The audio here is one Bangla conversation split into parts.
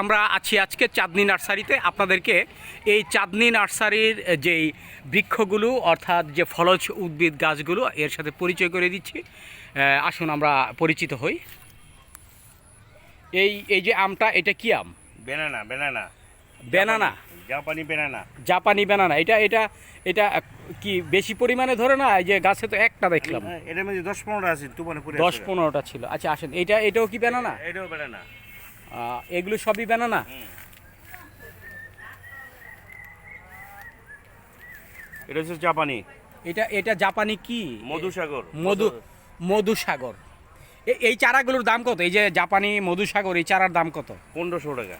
আমরা আছি আজকে চাঁদনি নার্সারিতে। আপনাদেরকে এই চাঁদনি নার্সারির যেই বৃক্ষগুলো অর্থাৎ যে ফলজ উদ্ভিদ গাছগুলো এর সাথে পরিচয় করে দিচ্ছি। আসুন আমরা পরিচিত হই। এই এই যে আমটা এটা কি আম? বেনানা বেনানা বেনানা জাপানি বেনানা জাপানি বেনানা এটা এটা এটা কি বেশি পরিমাণে ধরে না? এই যে গাছে তো একটা দেখলাম। মধ্যে দশ পনেরো আছে দশ পনেরোটা ছিল। আচ্ছা আসেন এটা এটাও কি বেনানা এটাও বেনানা এগুলো সবই বেনানা এটা হচ্ছে জাপানি। এটা এটা জাপানি কি? মধুসাগর। মধু মধুসাগর। এই চারাগুলোর দাম কত? এই যে জাপানি মধুসাগর এই চারার দাম কত? পনেরোশো টাকা।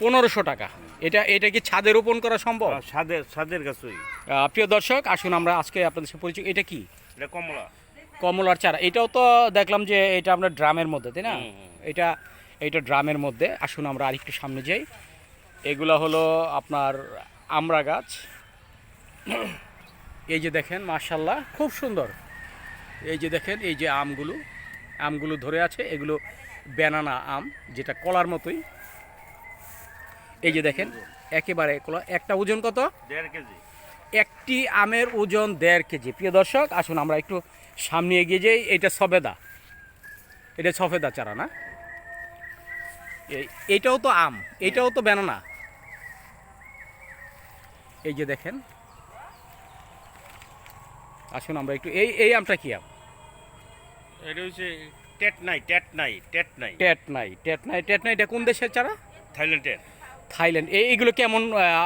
পনেরোশো টাকা। এটা এটা কি ছাদে রোপণ করা সম্ভব? ছাদের ছাদের গাছই। প্রিয় দর্শক আসুন আমরা আজকে আপনাদের সাথে পরিচয় এটা কি? এটা কমলা। কমলার চারা। এটাও তো দেখলাম যে এটা আমরা ড্রামের মধ্যে তাই না। এটা এটা ড্রামের মধ্যে। আসুন আমরা আরেকটু সামনে যাই। এগুলো হলো আপনার আমড়া গাছ। এই যে দেখেন মার্শাল্লাহ খুব সুন্দর। এই যে দেখেন এই যে আমগুলো। আমগুলো ধরে আছে এগুলো ব্যানানা আম যেটা কলার মতোই। এই যে দেখেন একেবারে কলা। একটা ওজন কত? দেড় কেজি। একটি আমের ওজন দেড় কেজি। প্রিয় দর্শক আসুন আমরা একটু সামনে এগিয়ে যাই। এটা সবেদা এটা সফেদা চারা না? এইটাও তো আম এইটাও তো বেনানা এই যে দেখেন। আসুন আমরা একটু এই এই আমটা কি আম? এটা হচ্ছে টেট নাই টেট নাই টেট নাই টেট নাই টেট নাই টেট নাই এটা কোন দেশের চারা? থাইল্যান্ডের। থাইল্যান্ড। এই এইগুলো কেমন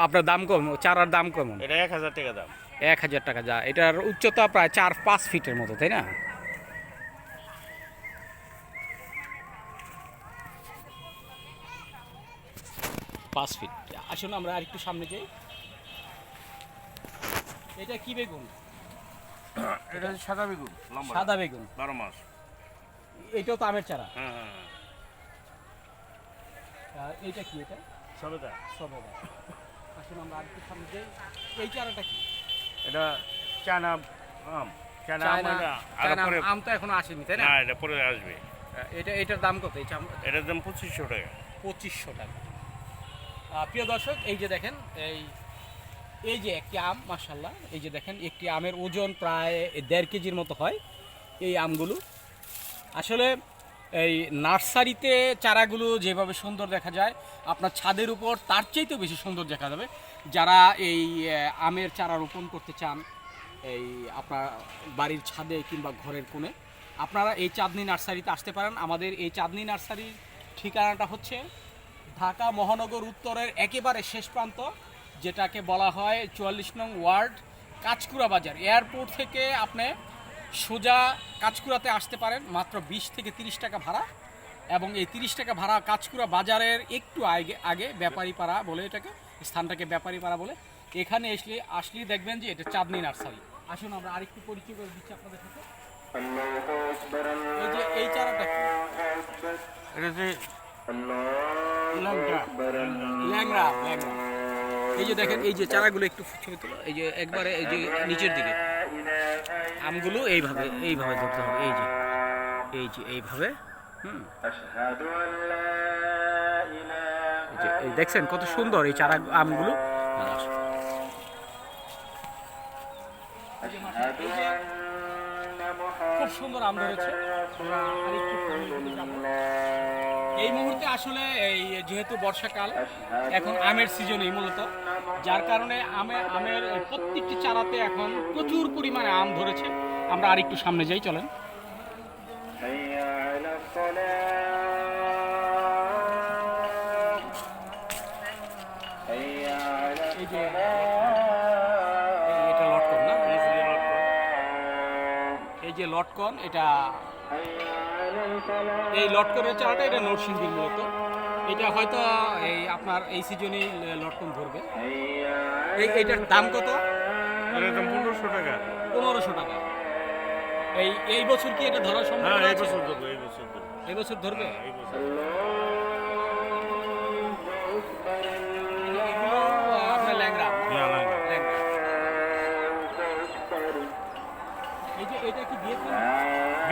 আপনার দাম কম চারার দাম কেমন? এটা এক হাজার টাকা দাম। এক হাজার টাকা যা এটার উচ্চতা প্রায় চার পাঁচ ফিটের মতো তাই না? পাঁচ ফিট আসুন আমরা আর একটু সামনে যাই। এটা কি বেগুন? এটা সাদা বেগুন লম্বা সাদা বেগুন। বারো মাস। এটাও তো আমের চারা। হ্যাঁ হ্যাঁ হ্যাঁ। এইটা কি এটা? সবেদা। সবেদা। আসুন আমরা আর একটু সামনে যাই। এই চারাটা কি? এটা চায়না আম আম তো এখনও আসেনি তাই না? এটা পরে আসবে। এটা এটার দাম কত? এটার দাম পঁচিশশো টাকা। পঁচিশশো টাকা। প্রিয় দর্শক, এই যে দেখেন, এই এই যে একটি আম মাসাল্লাহ এই যে দেখেন, একটি আমের ওজন প্রায় দেড় কেজির মতো হয় এই আমগুলো। আসলে এই নার্সারিতে চারাগুলো যেভাবে সুন্দর দেখা যায়, আপনার ছাদের উপর তার চাইতেও বেশি সুন্দর দেখা যাবে। যারা এই আমের চারা রোপণ করতে চান, এই আপনার বাড়ির ছাদে কিংবা ঘরের কোণে, আপনারা এই চাঁদনি নার্সারিতে আসতে পারেন। আমাদের এই চাঁদনি নার্সারির ঠিকানাটা হচ্ছে ঢাকা মহানগর উত্তরের একেবারে শেষ প্রান্ত যেটাকে বলা হয় চুয়াল্লিশ নং ওয়ার্ড কাঁচকুড়া বাজার। এয়ারপোর্ট থেকে আপনি সোজা কাঁচকুড়াতে আসতে পারেন মাত্র বিশ থেকে তিরিশ টাকা ভাড়া। এবং এই তিরিশ টাকা ভাড়া কাঁচকুড়া বাজারের একটু আগে আগে ব্যাপারী পাড়া বলে এটাকে স্থানটাকে ব্যাপারী পাড়া বলে। এখানে আসলে আসলেই দেখবেন যে এটা চাঁদনি নার্সারি। আসুন আমরা আরেকটু পরিচয় করে দিচ্ছি আপনাদের সাথে। এই যে এই চারাটা কি? এটা হচ্ছে এই যে দেখেন এই যে চারাগুলো একটু ছবি তুলো এই যে একবারে এই যে নিচের দিকে। আমগুলো এইভাবে এইভাবে ধরতে হবে এই যে এই যে এইভাবে হুম। দেখছেন কত সুন্দর এই চারা আমগুলো? খুব সুন্দর আম ধরেছে। এই মুহূর্তে আসলে এই যেহেতু বর্ষাকাল, এখন আমের সিজনই মূলত। যার কারণে আমে, আমের প্রত্যেকটি চারাতে এখন প্রচুর পরিমাণে আম ধরেছে। আমরা আরেকটু সামনে যাই, চলেন। এই যে লটকন এটা এই লটকনের চারাটা এটা নরসিংদীর মূলত এটা হয়তো এই আপনার এই সিজনে লটকন ধরবে। এই এটার দাম কত? পনেরোশো টাকা। পনেরোশো টাকা। এই এই বছর কি এটা ধরা সম্ভব হ্যাঁ এই বছর দেবো এই বছর দেবো এই বছর ধরবে? এই বছর।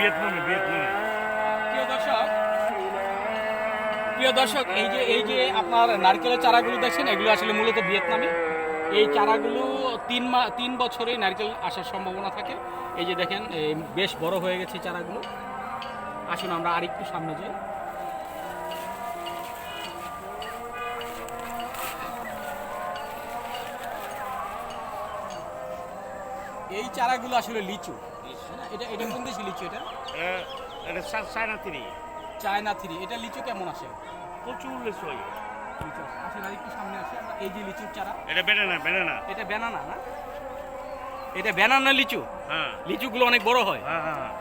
ভিয়েতনাম, ভিয়েতনামে। প্রিয় দর্শক প্রিয় দর্শক, এই যে এই যে আপনার নারকেলের চারাগুলো দেখছেন, এগুলো আসলে মূলত ভিয়েতনামি। এই চারাগুলো তিন মা, তিন বছরে নারকেল আসার সম্ভাবনা থাকে। এই যে দেখেন বেশ বড় হয়ে গেছে চারাগুলো। আসুন আমরা আরেকটু সামনে যাই। এই চারাগুলো আসলে লিচু। হ্যাঁ, এটা এটা কোন দেশি লিচু এটা? এটা চায়না তিরি। চায়না থ্রি এটা লিচু কেমন আসে? প্রচুর লেচু হয় লিচু আসে। আসেন আর একটু সামনে আসে। এই যে লিচুর চারা। এটা বেনানা বেনানা এটা ব্যানানা না? এটা ব্যানানা লিচু? হ্যাঁ। লিচুগুলো অনেক বড় হয়। হ্যাঁ হ্যাঁ হ্যাঁ।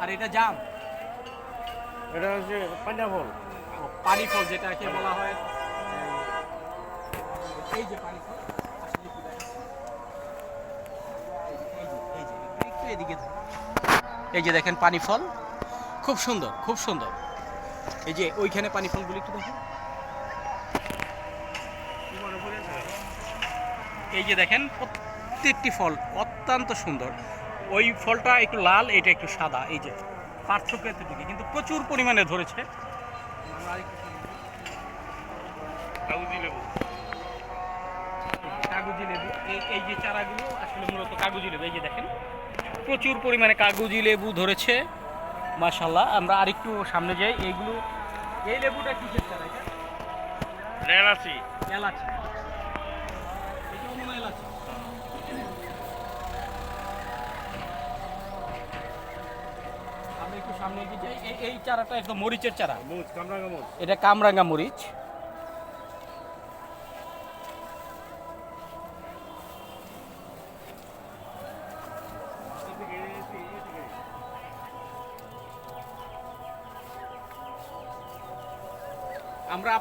আর এটা জাম? এটা হচ্ছে পাঞ্জাবল ও, পানি ফল যেটাকে বলা হয়। এই যে পানি ফল এদিকে এই যে দেখেন পানি ফল। খুব সুন্দর খুব সুন্দর। এই যে ওইখানে পানি ফলগুলি একটু দেখেন। এই যে দেখেন প্রত্যেকটি ফল অত্যন্ত সুন্দর। ওই ফলটা একটু লাল এটা একটু সাদা। এই যে পার্থক্য এতটুকু। কিন্তু প্রচুর পরিমাণে ধরেছে। কাগজি লেবু। এই এই যে চারাগুলো আসলে মূলত কাগজি লেবু। এই যে দেখেন প্রচুর পরিমাণে কাগজি লেবু ধরেছে। মাশাল্লাহ আমরা আরেকটু সামনে যাই। এইগুলো এই লেবুটা কিসের চারা এটা? এলাচি। এলাচি। আমরা একটু সামনে এগিয়ে যাই। এই- চারাটা একদম মরিচের চারা। এটা কামরাঙ্গা মরিচ।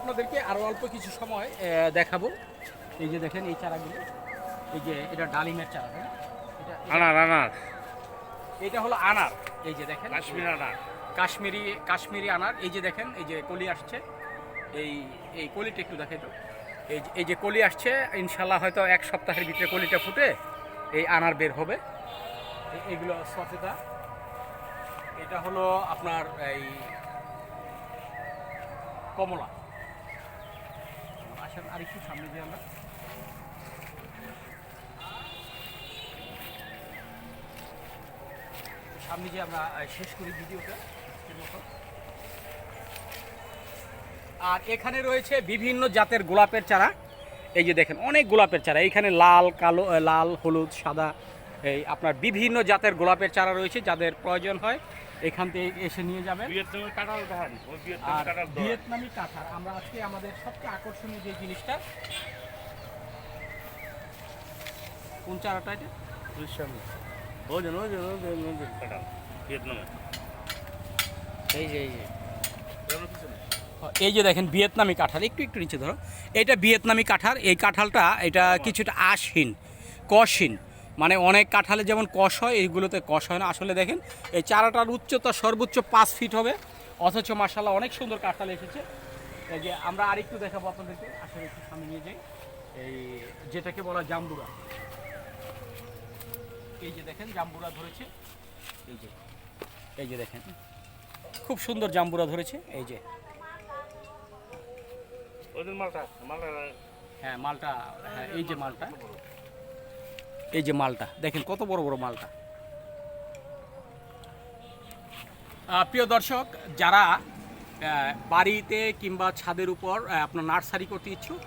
আপনাদেরকে আরও অল্প কিছু সময় দেখাবো। এই যে দেখেন এই চারাগুলো। এই যে এটা ডালিমের চারা আনার আনার। এটা হলো আনার। এই যে দেখেন। কাশ্মীর আনার। কাশ্মীরি কাশ্মীরি আনার। এই যে দেখেন এই যে কলি আসছে। এই এই কলিটা একটু দেখে তো। এই যে- এই যে কলি আসছে ইনশাল্লাহ হয়তো এক সপ্তাহের ভিতরে কলিটা ফুটে এই আনার বের হবে। এগুলো সফেদা। এটা হলো আপনার এই কমলা। আসেন আর একটু সামনে দিয়ে আমরা। সামনে যে আমরা শেষ করি ভিডিওটা আর এখানে রয়েছে বিভিন্ন জাতের গোলাপের চারা। এই যে দেখেন, অনেক গোলাপের চারা। এখানে লাল, কালো লাল, হলুদ, সাদা, এই আপনার বিভিন্ন জাতের গোলাপের চারা রয়েছে, যাদের প্রয়োজন হয়। এখান থেকে এসে নিয়ে যাবেন। ভিয়েতনামের কাঁঠাল দেখান। আর ভিয়েতনামি কাঁঠাল। আমরা আজকে আমাদের সবচেয়ে আকর্ষণীয় যে জিনিসটা কোন চারাটা এটা? কাঁঠাল ভিয়েতনামে। এই যে এই যে। এই যে দেখেন ভিয়েতনামি কাঁঠাল। একটু একটু নিচে ধরো। এটা ভিয়েতনামি কাঁঠাল। এই কাঁঠালটা এটা কিছুটা আশহীন কষহীন মানে অনেক কাঁঠালে যেমন কষ হয় এইগুলোতে কষ হয় না। আসলে দেখেন এই চারাটার উচ্চতা সর্বোচ্চ পাঁচ ফিট হবে। অথচ মাসাল্লাহ অনেক সুন্দর কাঁঠাল এসেছে। এই যে আমরা আরেকটু দেখাবো আপনাদেরকে। আসলে একটু সামনে নিয়ে যাই। এই যেটাকে বলা জাম্বুরা। এই যে দেখেন জাম্বুরা ধরেছে। এই যে এই যে দেখেন। খুব সুন্দর জাম্বুরা ধরেছে। এই যে। মালটা মালটা হ্যাঁ মালটা হ্যাঁ এই যে মালটা। এই যে মালটা, দেখেন কত বড় বড় মালটা। প্রিয় দর্শক, যারা বাড়িতে কিংবা ছাদের উপর আপনার নার্সারি করতে ইচ্ছুক,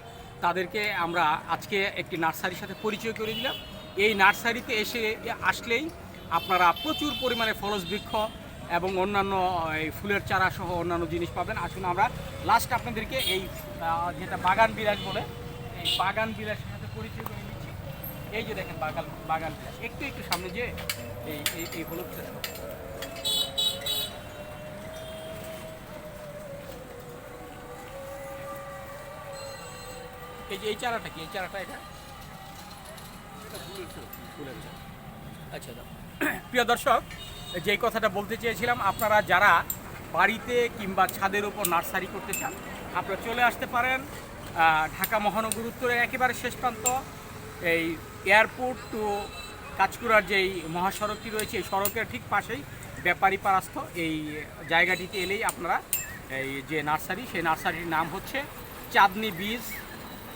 তাদেরকে আমরা আজকে একটি নার্সারির সাথে পরিচয় করে দিলাম। এই নার্সারিতে এসে আসলেই আপনারা প্রচুর পরিমাণে ফলস বৃক্ষ এবং অন্যান্য এই ফুলের চারা সহ অন্যান্য জিনিস পাবেন। আসুন আমরা লাস্ট আপনাদেরকে এই যেটা বাগান বিলাস বলে, এই বাগান বিলাসের সাথে পরিচয় করে নিচ্ছি এই যে দেখেন বাগান বাগান বিলাস একটু একটু সামনে যে এই এই- এই হলুদ এই যে এই চারাটা কি? এই চারাটা এটা। আচ্ছা দাও। প্রিয় দর্শক যেই কথাটা বলতে চেয়েছিলাম আপনারা যারা বাড়িতে কিংবা ছাদের উপর নার্সারি করতে চান আপনারা চলে আসতে পারেন ঢাকা মহানগর উত্তরের একেবারে শেষ প্রান্ত এই এয়ারপোর্ট টু কাঁচকুড়ার যেই মহাসড়কটি রয়েছে, এই সড়কের ঠিক পাশেই ব্যাপারী পারাস্থ, এই জায়গাটিতে এলেই আপনারা এই যে নার্সারি, সেই নার্সারির নাম হচ্ছে চাঁদনি বীজ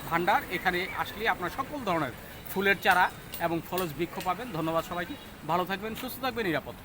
ভান্ডার এখানে আসলে আপনার সকল ধরনের ফুলের চারা এবং ফলজ বৃক্ষ পাবেন। ধন্যবাদ সবাইকে। ভালো থাকবেন, সুস্থ থাকবেন, নিরাপদ।